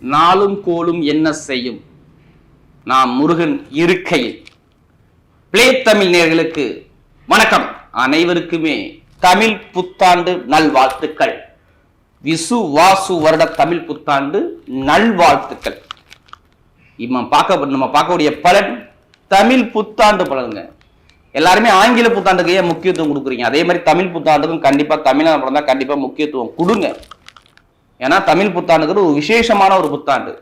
நாளும் கோலும் என்ன செய்யும்? நாம் முருகன் இருக்கையில். பிளே தமிழ் நேர்களுக்கு வணக்கம். அனைவருக்குமே தமிழ் புத்தாண்டு நல்வாழ்த்துக்கள். விசு வாசு வருட தமிழ் புத்தாண்டு நல்வாழ்த்துக்கள். நம்ம பார்க்க நம்ம பார்க்கக்கூடிய பலன் தமிழ் புத்தாண்டு பலனுங்க. எல்லாருமே ஆங்கில புத்தாண்டுக்கு ஏன் முக்கியத்துவம் கொடுக்குறீங்க? அதே மாதிரி தமிழ் புத்தாண்டுக்கும் கண்டிப்பா தமிழ் பிறந்தால் கண்டிப்பாக முக்கியத்துவம் கொடுங்க. ஏன்னா தமிழ் புத்தாண்டுங்கிறது ஒரு விசேஷமான ஒரு புத்தாண்டு.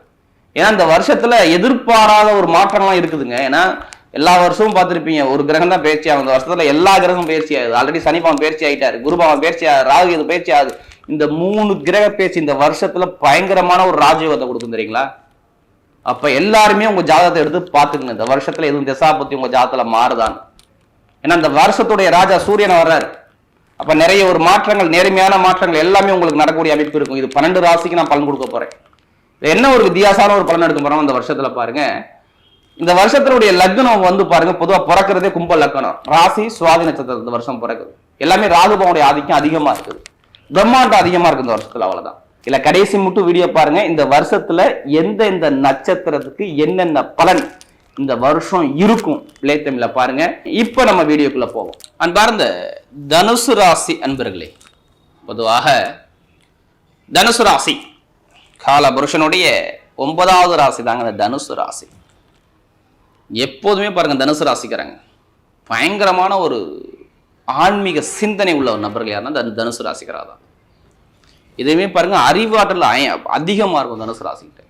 ஏன்னா இந்த வருஷத்துல எதிர்பாராத ஒரு மாற்றம்லாம் இருக்குதுங்க. ஏன்னா எல்லா வருஷமும் பார்த்துருப்பீங்க ஒரு கிரகம் தான் பயிற்சி ஆகும். இந்த வருஷத்துல எல்லா கிரகமும் பயிற்சி ஆகுது. ஆல்ரெடி சனிபவன் பயிற்சி ஆகிட்டாரு குருபவன் பயிற்சி ஆகுது ராகு இது பயிற்சி ஆகுது. இந்த மூணு கிரக பயிற்சி இந்த வருஷத்துல பயங்கரமான ஒரு ராஜயோகத்தை கொடுக்கும் தெரியுங்களா? அப்ப எல்லாருமே உங்க ஜாதகத்தை எடுத்து பாத்துக்கணும் இந்த வருஷத்துல எதுவும் திசாபத்தி உங்க ஜாதகத்துல மாறுதான்னு. ஏன்னா இந்த வருஷத்துடைய ராஜா சூரியன் வர்றாரு. அப்ப நிறைய ஒரு மாற்றங்கள் நேர்மையான மாற்றங்கள் எல்லாமே உங்களுக்கு நடக்கக்கூடிய அமைப்பு இருக்கும். இது பன்னெண்டு ராசிக்கு நான் பலன் கொடுக்க போறேன். என்ன ஒரு வித்தியாசமான ஒரு பலன் எடுக்க போறோம் இந்த வருஷத்துல பாருங்க. இந்த வருஷத்தினுடைய லக்னம் வந்து பாருங்க பொதுவா பிறக்கிறதே கும்ப லக்னம். ராசி சுவாதி நட்சத்திரம் இந்த வருஷம் பிறக்குது. எல்லாமே ராகுபவனுடைய ஆதிக்கம் அதிகமா இருக்குது. பிரம்மாண்டம் அதிகமா இருக்கு இந்த வருஷத்துல அவ்வளவுதான். இல்ல கடைசி மட்டும் வீடியோ பாருங்க. இந்த வருஷத்துல எந்த எந்த நட்சத்திரத்துக்கு என்னென்ன பலன் இந்த வருஷம் இருக்கும். பிளேத்தமிழ்ல பாருங்க. இப்ப நம்ம வீடியோக்குள்ள போவோம். அன்பார்ந்த தனுசு ராசி அன்பர்களே பொதுவாக தனுசு ராசி கால புருஷனுடைய ஒன்பதாவது ராசி தாங்க இந்த தனுசு ராசி. எப்போதுமே பாருங்க தனுசு ராசிக்கிறாங்க பயங்கரமான ஒரு ஆன்மீக சிந்தனை உள்ள ஒரு நபர்கள் யாருன்னா இந்த தனுசு ராசிக்காரா தான். இதுவுமே பாருங்க அறிவாற்றல் அதிகமாக இருக்கும் தனுசு ராசிக்கிட்ட.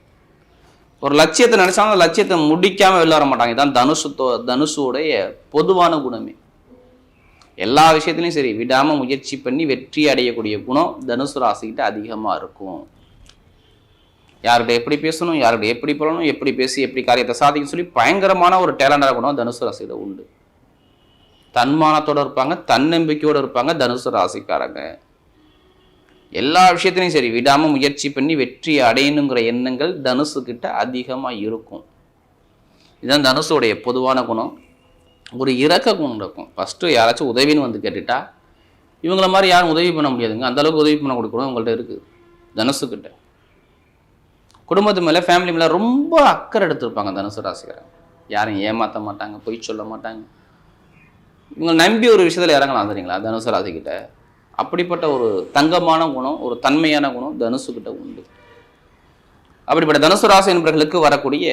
ஒரு லட்சியத்தை நினைச்சாலும் அந்த லட்சியத்தை முடிக்காம வெளில வர மாட்டாங்க. இதான் தனுசு தனுசுடைய பொதுவான குணமே. எல்லா விஷயத்துலையும் சரி விடாம முயற்சி பண்ணி வெற்றி அடையக்கூடிய குணம் தனுசு ராசிக்கிட்ட அதிகமா இருக்கும். யார்கிட்ட எப்படி பேசணும் யார்கிட்ட எப்படி பண்ணணும் எப்படி பேசி எப்படி காரியத்தை சாதிக்கணும் சொல்லி பயங்கரமான ஒரு டேலண்டாக குணம் தனுசு ராசியில உண்டு. தன்மானத்தோடு இருப்பாங்க தன்னம்பிக்கையோடு இருப்பாங்க தனுசு ராசிக்காரங்க. எல்லா விஷயத்திலையும் சரி விடாமல் முயற்சி பண்ணி வெற்றி அடையணுங்கிற எண்ணங்கள் தனுசுக்கிட்ட அதிகமாக இருக்கும். இதுதான் தனுசுடைய பொதுவான குணம். ஒரு இரக்க குணம் இருக்கும். ஃபஸ்ட்டு யாராச்சும் உதவின்னு வந்து கேட்டுட்டா இவங்கள மாதிரி யாரும் உதவி பண்ண முடியாதுங்க. அந்தளவுக்கு உதவி பண்ண கொடுக்கணும் உங்கள்கிட்ட இருக்குது தனுசுக்கிட்ட குடும்பத்து மேலே ஃபேமிலி மேலே ரொம்ப அக்கறை எடுத்திருப்பாங்க தனுசு ராசிக்காரங்க. யாரையும் ஏமாற்ற மாட்டாங்க பொய் சொல்ல மாட்டாங்க. இவங்க நம்பி ஒரு விஷயத்தில் இறங்கலாம் தெரியுங்களா? தனுசு ராசிக்கிட்ட. அப்படிப்பட்ட ஒரு தங்கமான குணம் ஒரு தன்மையான குணம் தனுசுக்கிட்ட உண்டு. அப்படிப்பட்ட தனுசு ராசி என்பவர்களுக்கு வரக்கூடிய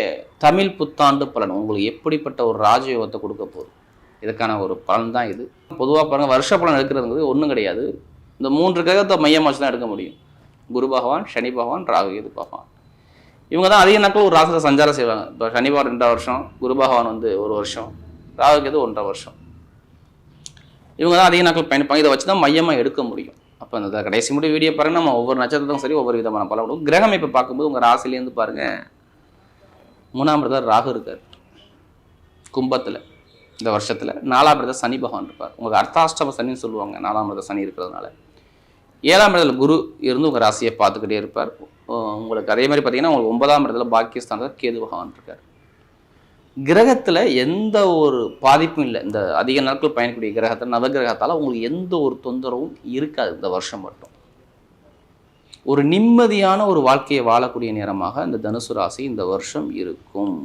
தமிழ் புத்தாண்டு பலன் உங்களுக்கு எப்படிப்பட்ட ஒரு ராஜயோகத்தை கொடுக்க போகுது? இதுக்கான ஒரு பலன் தான் இது. பொதுவாக பாருங்கள் வருஷ பலன் எடுக்கிறதுங்கிறது ஒன்றும் கிடையாது. இந்த மூன்று கிரகத்தை மையம் வச்சு தான் எடுக்க முடியும். குரு பகவான் சனி பகவான் ராகு கேது பகவான். இவங்க தான் அதிக நாட்கள் ஒரு ராசியில் சஞ்சாரம் செய்வாங்க. இப்போ சனி பகவான் ரெண்டரை வருஷம் குரு பகவான் வந்து ஒரு வருஷம் ராகு கேது ஒன்றரை வருஷம். இவங்க தான் அதிக நாட்கள் பயணிப்பாங்க. இதை வச்சு தான் மையமாக எடுக்க முடியும். அப்போ அந்த கடைசி முடிவு வீடியோ பாருங்க. நம்ம ஒவ்வொரு நட்சத்திரத்தும் சரி ஒவ்வொரு விதமான பலம் கொடுக்கும் கிரகம் இப்போ பார்க்கும்போது உங்கள் ராசிலேருந்து பாருங்க. மூணாம் பிரதர் ராகு இருக்கார். கும்பத்தில் இந்த வருஷத்தில். நாலாம் பிரதர் சனி பகவான் இருப்பார். உங்களுக்கு அர்த்தாஷ்டம சனின்னு சொல்லுவாங்க. நாலாம் பிரதர் சனி இருக்கிறதுனால. ஏழாம் இடத்துல குரு இருந்து உங்கள் ராசியை பார்த்துக்கிட்டே இருப்பார். உங்களுக்கு அதே மாதிரி பார்த்தீங்கன்னா உங்களுக்கு ஒன்பதாம் இடத்துல பாக்கியஸ்தானத்தில் கேது பகவான் இருக்கார். கிரகத்தில் எந்த ஒரு பாதிப்பும் இல்லை. இந்த அதிக நாட்கள் பயணிக்கக்கூடிய கிரகத்தில் நவகிரகத்தால் உங்களுக்கு எந்த ஒரு தொந்தரவும் இருக்காது இந்த வருஷம் மட்டும். ஒரு நிம்மதியான ஒரு வாழ்க்கையை வாழக்கூடிய நேரமாக இந்த தனுசு ராசி இந்த வருஷம் இருக்கும்.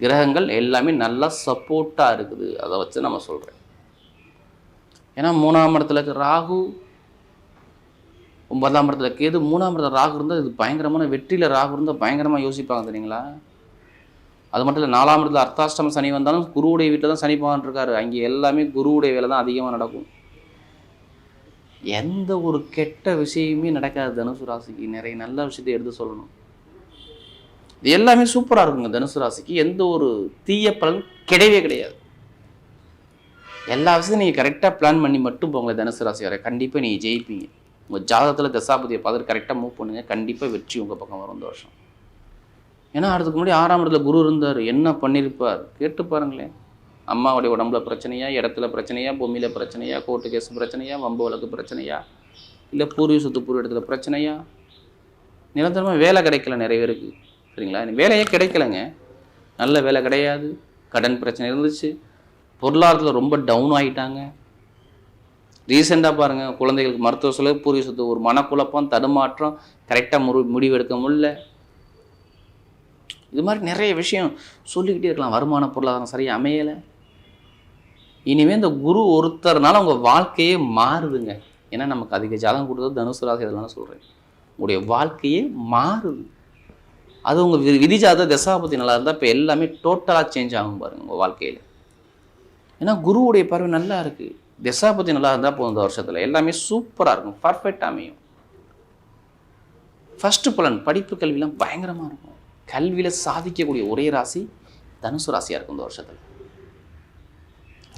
கிரகங்கள் எல்லாமே நல்லா சப்போர்ட்டாக இருக்குது. அதை வச்சு நம்ம சொல்கிறேன் ஏன்னா மூணாம் இடத்துல இருக்க ராகு ஒன்பதாம் இடத்துல கேது மூணாம் இடத்துல ராகு இருந்தால் இது பயங்கரமான வெற்றியில் ராகு இருந்தால் பயங்கரமாக யோசிப்பாங்க தெரியுங்களா? அது மட்டும் இல்லை நாலாம் இடத்துல அர்த்தாஷ்டம சனி வந்தாலும் குருவுடைய வீட்டில் தான் சனி பகவான் இருக்காரு. அங்கே எல்லாமே குருவுடைய வேலை தான் அதிகமாக நடக்கும். எந்த ஒரு கெட்ட விஷயமே நடக்காது தனுசு ராசிக்கு. நிறைய நல்ல விஷயத்தை எடுத்து சொல்லணும். இது எல்லாமே சூப்பராக இருக்குங்க தனுசு ராசிக்கு. எந்த ஒரு தீய பலன் கிடையவே கிடையாது. எல்லா விஷயத்தையும் நீங்கள் கரெக்டாக பிளான் பண்ணி மட்டும் போங்க தனுசு ராசி வரை கண்டிப்பாக நீங்கள் ஜெயிப்பீங்க. உங்கள் ஜாதகத்தில் தசாபதியை பார்த்துட்டு கரெக்டாக மூவ் பண்ணுங்கள் கண்டிப்பாக வெற்றி உங்கள் பக்கம் வரும். இந்த வருஷம் ஏன்னா அதுக்கு முன்னாடி ஆறாம் இடத்துல குரு இருந்தார். என்ன பண்ணியிருப்பார் கேட்டு பாருங்களேன். அம்மாவுடைய உடம்புல பிரச்சனையா இடத்துல பிரச்சனையா பூமியில் பிரச்சனையா கோர்ட்டு கேஸ் பிரச்சனையா வம்பு வழக்கு பிரச்சனையா இல்லை பூர்வீக சொத்து பூர்வ இடத்துல பிரச்சனையா? நிரந்தரமாக வேலை கிடைக்கல நிறைய பேருக்கு. சரிங்களா? வேலையே கிடைக்கலங்க. நல்ல வேலை கிடையாது. கடன் பிரச்சனை இருந்துச்சு. பொருளாதாரத்தில் ரொம்ப டவுன் ஆகிட்டாங்க ரீசெண்டாக பாருங்கள் குழந்தைகளுக்கு மருத்துவ செலவு பூர்வீக சொத்து ஒரு மனக்குழப்பம் தடுமாற்றம் கரெக்டாக முடி முடிவு எடுக்க முடியல. இது மாதிரி நிறைய விஷயம் சொல்லிக்கிட்டே இருக்கலாம். வருமான பொருளாதாரம் சரியாக அமையலை. இனிமேல் இந்த குரு ஒருத்தர்னால உங்கள் வாழ்க்கையே மாறுதுங்க. ஏன்னா நமக்கு அதிக ஜாதகம் கொடுத்தது தனுசு ராசி அதெல்லாம் சொல்கிறேன் உங்களுடைய வாழ்க்கையே மாறுது. அது உங்கள் வி விதி ஜாத தசாபதி நல்லா இருந்தால் இப்போ எல்லாமே டோட்டலாக சேஞ்ச் ஆகும் பாருங்கள் உங்கள் வாழ்க்கையில். ஏன்னா குருவுடைய பார்வை நல்லா இருக்குது தசாபதி நல்லா இருந்தால் போதும் இந்த வருஷத்தில். எல்லாமே சூப்பராக இருக்கும். பர்ஃபெக்டாக அமையும். ஃபஸ்ட்டு பலன் படிப்பு கல்விலாம் பயங்கரமாக இருக்கும். கல்வியில் சாதிக்கக்கூடிய ஒரே ராசி தனுசு ராசியாக இருக்கும் இந்த வருஷத்தில்.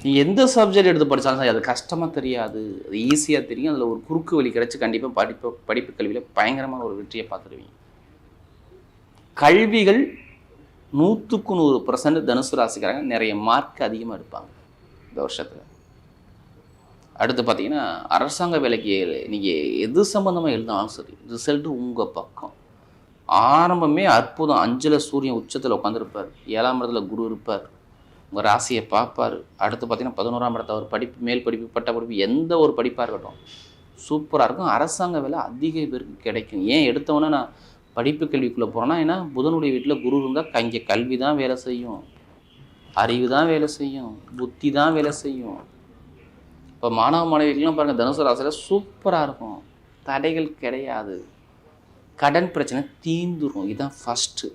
நீ எந்த சப்ஜெக்ட் எடுத்து படித்தாலும் சரி அது கஷ்டமாக தெரியாது. அது ஈஸியாக தெரியும். அதில் ஒரு குறுக்கு வழி கிடச்சி கண்டிப்பாக படிப்பு படிப்பு கல்வியில் பயங்கரமான ஒரு வெற்றியை பார்த்துருவீங்க. கல்விகள் நூற்றுக்கு நூறு பர்சன்ட் தனுசு ராசிக்காரங்க நிறைய மார்க் அதிகமாக எடுப்பாங்க இந்த வருஷத்தில். அடுத்து பார்த்தீங்கன்னா அரசாங்க வேலைக்கு நீங்கள் எது சம்மந்தமாக எழுதினாலும் சரி ரிசல்ட்டு உங்கள் பக்கம். ஆரம்பமே அற்புதம். அஞ்சில் சூரியன் உச்சத்தில் உட்காந்துருப்பார் ஏழாம் இடத்துல குரு இருப்பார். உங்கள் ராசியை பார்ப்பார். அடுத்து பார்த்தீங்கன்னா பதினோராம் இடத்த ஒரு படிப்பு மேல் படிப்பு பட்ட படிப்பு எந்த ஒரு படிப்பாக இருக்கட்டும் சூப்பராக இருக்கும். அரசாங்க வேலை அதிக பேருக்கு கிடைக்கும். ஏன் எடுத்தவொன்னே நான் படிப்பு கல்விக்குள்ளே போகிறேன்னா ஏன்னா புதனுடைய வீட்டில் குரு இருந்தால் இங்கே கல்வி தான் வேலை செய்யும். அறிவு தான் வேலை செய்யும். புத்தி தான் வேலை செய்யும். இப்போ மாணவ மாணவிகள்லாம் பாருங்கள் தனுசு ராசியில் சூப்பராக இருக்கும். தடைகள் கிடையாது. கடன் பிரச்சனை தீந்துரும். இதுதான் ஃபஸ்ட்டு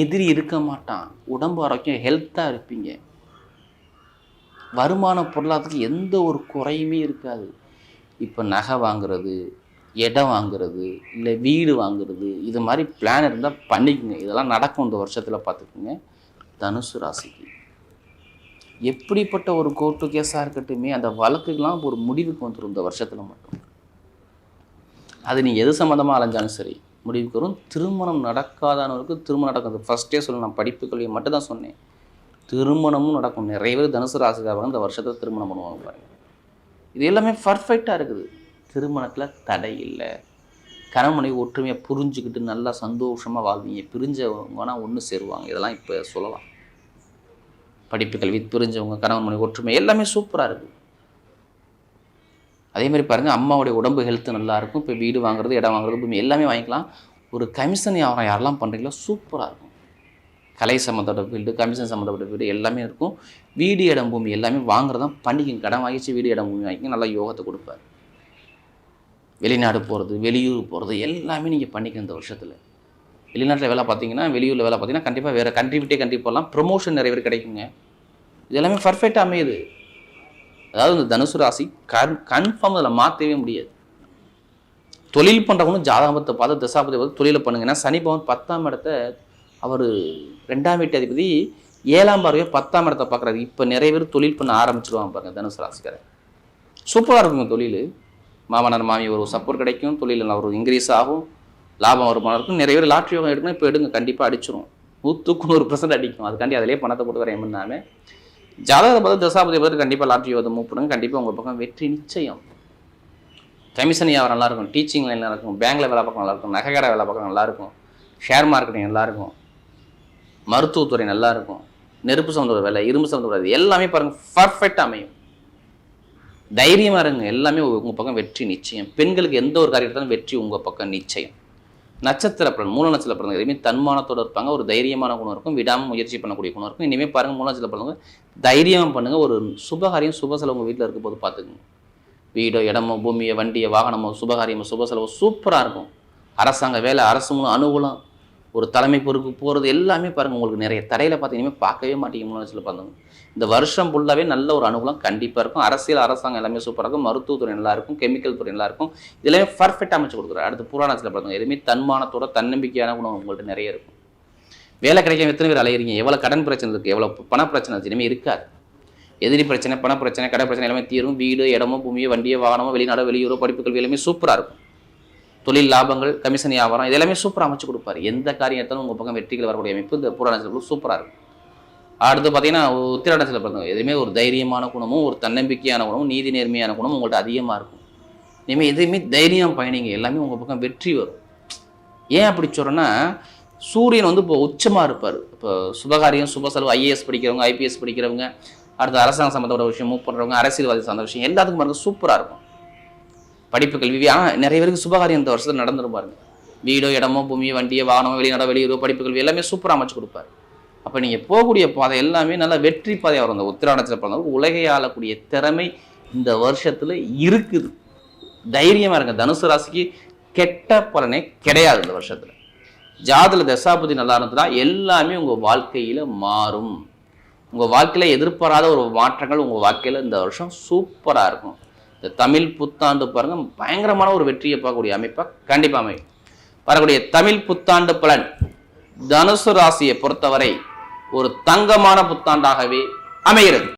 எதிரி இருக்க மாட்டான். உடம்பு ஆரோக்கியம் ஹெல்த்தாக இருப்பீங்க. வருமான பொருளாதாரத்துக்கு எந்த ஒரு குறையுமே இருக்காது. இப்போ நகை வாங்குறது இடம் வாங்குறது இல்லை வீடு வாங்குறது இது மாதிரி பிளான் இருந்தால் பண்ணிக்கோங்க. இதெல்லாம் நடக்கும் இந்த வருஷத்தில் பார்த்துக்குங்க. தனுசு ராசிக்கு. எப்படிப்பட்ட ஒரு கோர்ட்டு கேஸாக இருக்கட்டுமே அந்த வழக்குக்கெல்லாம் ஒரு முடிவுக்கு வந்துடும் இந்த வருஷத்தில் மட்டும். அது நீ எது சம்மந்தமாக அலைஞ்சாலும் சரி முடிவுக்கு வரும். திருமணம் நடக்காதவனுக்கு திருமணம் நடக்கும். ஃபஸ்ட்டே சொல்ல நான் படிப்பு கல்வியை மட்டும் தான் சொன்னேன். திருமணமும் நடக்கும். நிறைய பேர் தனுசு ராசிக்காரங்க இந்த வருஷத்தில் திருமணம் பண்ணுவாங்க பாருங்கள் இது எல்லாமே பர்ஃபெக்டாக இருக்குது. திருமணத்தில் தடை இல்லை. கணவனை ஒற்றுமையாக புரிஞ்சுக்கிட்டு நல்லா சந்தோஷமாக வாழ்வீங்க. பிரிஞ்சவங்கன்னா ஒன்று சேருவாங்க. இதெல்லாம் இப்போ சொல்லலாம். படிப்பு கல்வி பிரிஞ்சவங்க கணவன் மனைவி ஒற்றுமை எல்லாமே சூப்பராக இருக்குது அதே மாதிரி பாருங்கள் அம்மாவுடைய உடம்பு ஹெல்த் நல்லா இருக்கும் இப்போ வீடு வாங்குறது இடம் வாங்குறது பூமி எல்லாமே வாங்கிக்கலாம். ஒரு கமிஷன் வியாபாரம் யாரெல்லாம் பண்ணுறீங்களோ சூப்பராக இருக்கும். கலை சம்மந்தப்பட்ட வீடு கமிஷன் சம்மந்தப்பட்ட வீடு எல்லாமே இருக்கும். வீடு இடம் பூமி எல்லாமே வாங்குறதான் பண்ணிக்கிங்க கடன் வாங்கிச்சு வீடு இடம் பூமி வாங்கிக்க நல்லா யோகத்தை கொடுப்பார். வெளிநாடு போகிறது வெளியூர் போகிறது எல்லாமே நீங்கள் பண்ணிக்க இந்த வருஷத்தில். வெளிநாட்டில் வேலை பார்த்தீங்கன்னா வெளியூரில் வேலை பார்த்தீங்கன்னா கண்டிப்பாக வேறு கண்ட்ரி விட்டே கண்ட்ரி போகலாம் ப்ரொமோஷன் நிறைய பேர் கிடைக்குங்க. இது எல்லாமே பர்ஃபெக்டாக அமையுது. அதாவது இந்த தனுசு ராசி கன் கன்ஃபார்ம் அதில் மாற்றவே முடியாது. தொழில் பண்ணுறவங்களும் ஜாதகத்தை பார்த்து தசாபதி பார்த்து தொழிலை பண்ணுங்க. ஏன்னா சனி பவன் பத்தாம் இடத்த அவர் ரெண்டாம் வீட்டு அதிபதி ஏழாம் பார்வையை பத்தாம் இடத்த பார்க்குறாரு. இப்போ நிறைய பேர் தொழில் பண்ண ஆரம்பிச்சிருவாங்க பாருங்க தனுசு ராசிக்காரர். சூப்பராக இருக்குங்க தொழில். மாமனார் மாமி ஒரு சப்போர்ட் கிடைக்கும். தொழில் ஒரு இன்க்ரீஸ் ஆகும். லாபம் வருமானம் இருக்கும். நிறைய பேர் லாட்ரி யோகம் எடுக்கணும் இப்போ எடுங்க. கண்டிப்பாக அடிச்சிடும் நூற்றுக்கு நூறு பர்சன்ட் அடிக்கும். அதுக்காண்டி அதிலே பணத்தை போட்டு வர எம்னாமே ஜாதகத்தை பார்த்து தசாபதி பார்த்து கண்டிப்பாக லாட்ரி யோகத்தை மூவ் பண்ணுங்க. கண்டிப்பாக உங்கள் பக்கம் வெற்றி நிச்சயம். கமிஷன் வியாபாரம் நல்லாயிருக்கும். டீச்சிங் லைன் நல்லாயிருக்கும். வேலை பார்க்க நல்லாயிருக்கும். நகைக்கடை வேலை பார்க்க நல்லாயிருக்கும். ஷேர் மார்க்கெட்டிங் நல்லாயிருக்கும். மருத்துவத்துறை நல்லாயிருக்கும். நெருப்பு சம்மந்தப்பட்ட வேலை இரும்பு சம்மந்தப்பட்ட எல்லாமே பாருங்கள் பர்ஃபெக்டாக அமையும். தைரியமாக இருங்க. எல்லாமே உங்கள் பக்கம் வெற்றி நிச்சயம். பெண்களுக்கு எந்த ஒரு காரியத்தாலும் வெற்றி உங்கள் பக்கம் நிச்சயம். நட்சத்திர பலன் மூல நட்சத்திர பலன் எதுவுமே தன்மானத்தோடு இருப்பாங்க ஒரு தைரியமான குணம் இருக்கும் விடாமல் முயற்சி பண்ணக்கூடிய குணம் இருக்கும். இனிமேல் பாருங்கள் மூல நட்சத்திர பலன் தைரியமாக பண்ணுங்கள் ஒரு சுபகாரியம் சுப செலவு உங்கள் வீட்டில் இருக்கும் போது பார்த்துக்குங்க வீடோ இடமோ பூமியோ வண்டியோ வாகனமோ சுபகாரியமோ சுப செலவோ சூப்பராக இருக்கும். அரசாங்க வேலை அரசு மூலம் அனுகூலம் ஒரு தலைமை பொறுப்பு போகிறது எல்லாமே பாருங்கள் உங்களுக்கு நிறைய தடையில் பார்த்து இனிமேல் பார்க்கவே மாட்டீங்க மூணு நட்சத்திர பார்த்தவங்க இந்த வருஷம் ஃபுல்லாகவே நல்ல ஒரு அனுகூலம் கண்டிப்பாக இருக்கும். அரசியல் அரசாங்கம் எல்லாமே சூப்பராக இருக்கும். மருத்துவத்துறை நல்லா இருக்கும். கெமிக்கல் துறை நல்லா இருக்கும். இதெல்லாமே பர்ஃபெக்டாக அமைச்சு கொடுக்குறாரு. அடுத்து புராணத்தில் பார்த்தோம் எதுவுமே தன்மானத்தோட தன்னம்பிக்கையான குணம் உங்கள்கிட்ட நிறைய இருக்கும். வேலை கிடைக்காம எத்தனை பேர் அலையிறீங்க? எவ்வளோ கடன் பிரச்சனை இருக்குது எவ்வளோ பண பிரச்சனை இனிமேல் இருக்காது. எதிரி பிரச்சனை பண பிரச்சனை கடை பிரச்சனை எல்லாமே தீரும். வீடு இடமோ பூமியோ வண்டியோ வாகனமோ வெளிநாடோ வெளியூரோ படிப்பு கல்வி எல்லாமே சூப்பராக இருக்கும். தொழில் லாபங்கள் கமிஷன் வியாபாரம் இதெல்லாமே சூப்பராக அமைச்சு கொடுப்பாரு. எந்த காரியத்தாலும் உங்கள் பக்கம் வெற்றிகள் வரக்கூடிய அமைப்பு இந்த புராண சூப்பராக இருக்கும். அடுத்து பார்த்தீங்கன்னா உத்திராடத்தில் பிறந்தவங்க. எதுவுமே ஒரு தைரியமான குணமும் ஒரு தன்னம்பிக்கையான குணமும் நீதி நேர்மையான குணமும் உங்கள்கிட்ட அதிகமாக இருக்கும். இனிமேல் எதுவுமே தைரியம் பயணிங்க. எல்லாமே உங்கள் பக்கம் வெற்றி வரும். ஏன் அப்படி சொல்கிறேன்னா சூரியன் வந்து இப்போ உச்சமாக இருப்பார். இப்போ சுபகாரியம் சுப செலவு ஐஏஎஸ் படிக்கிறவங்க ஐபிஎஸ் படிக்கிறவங்க அடுத்து அரசாங்க சம்மந்தப்பட்ட விஷயம் மூவ் பண்ணுறவங்க அரசியல்வாதி சார்ந்த விஷயம் எல்லாத்துக்கும் பாருங்க சூப்பராக இருக்கும். படிப்பு கல்வி ஆனால் நிறைய பேருக்கு சுபகாரியம் இந்த வருஷத்தில் நடந்துருப்பாருங்க வீடோ இடமோ பூமியோ வண்டியோ வாகனமோ வெளிநாடோ வெளியூரோ படிப்புகள் எல்லாமே சூப்பராக அமைச்சு கொடுப்பாரு. அப்போ நீங்கள் போகக்கூடிய பாதை எல்லாமே நல்ல வெற்றி பாதையாக வரும். இந்த உத்திராணத்தில் பிறந்தவங்க உலகை ஆளக்கூடிய திறமை இந்த வருஷத்தில் இருக்குது. தைரியமாக இருங்க. தனுசு ராசிக்கு கெட்ட பலனே கிடையாது இந்த வருஷத்தில். ஜாதில் தசாபதி நல்லா இருந்ததுன்னா எல்லாமே உங்கள் வாழ்க்கையில் மாறும். உங்கள் வாழ்க்கையில் எதிர்பாராத ஒரு மாற்றங்கள் உங்கள் வாழ்க்கையில் இந்த வருஷம் சூப்பராக இருக்கும். இந்த தமிழ் புத்தாண்டு பாருங்கள் பயங்கரமான ஒரு வெற்றியை பார்க்கக்கூடிய அமைப்பாக கண்டிப்பாக அமையும். வரக்கூடிய தமிழ் புத்தாண்டு பலன் தனுசு ராசியை பொறுத்தவரை ஒரு தங்கமான புத்தாண்டாகவே அமைகிறது.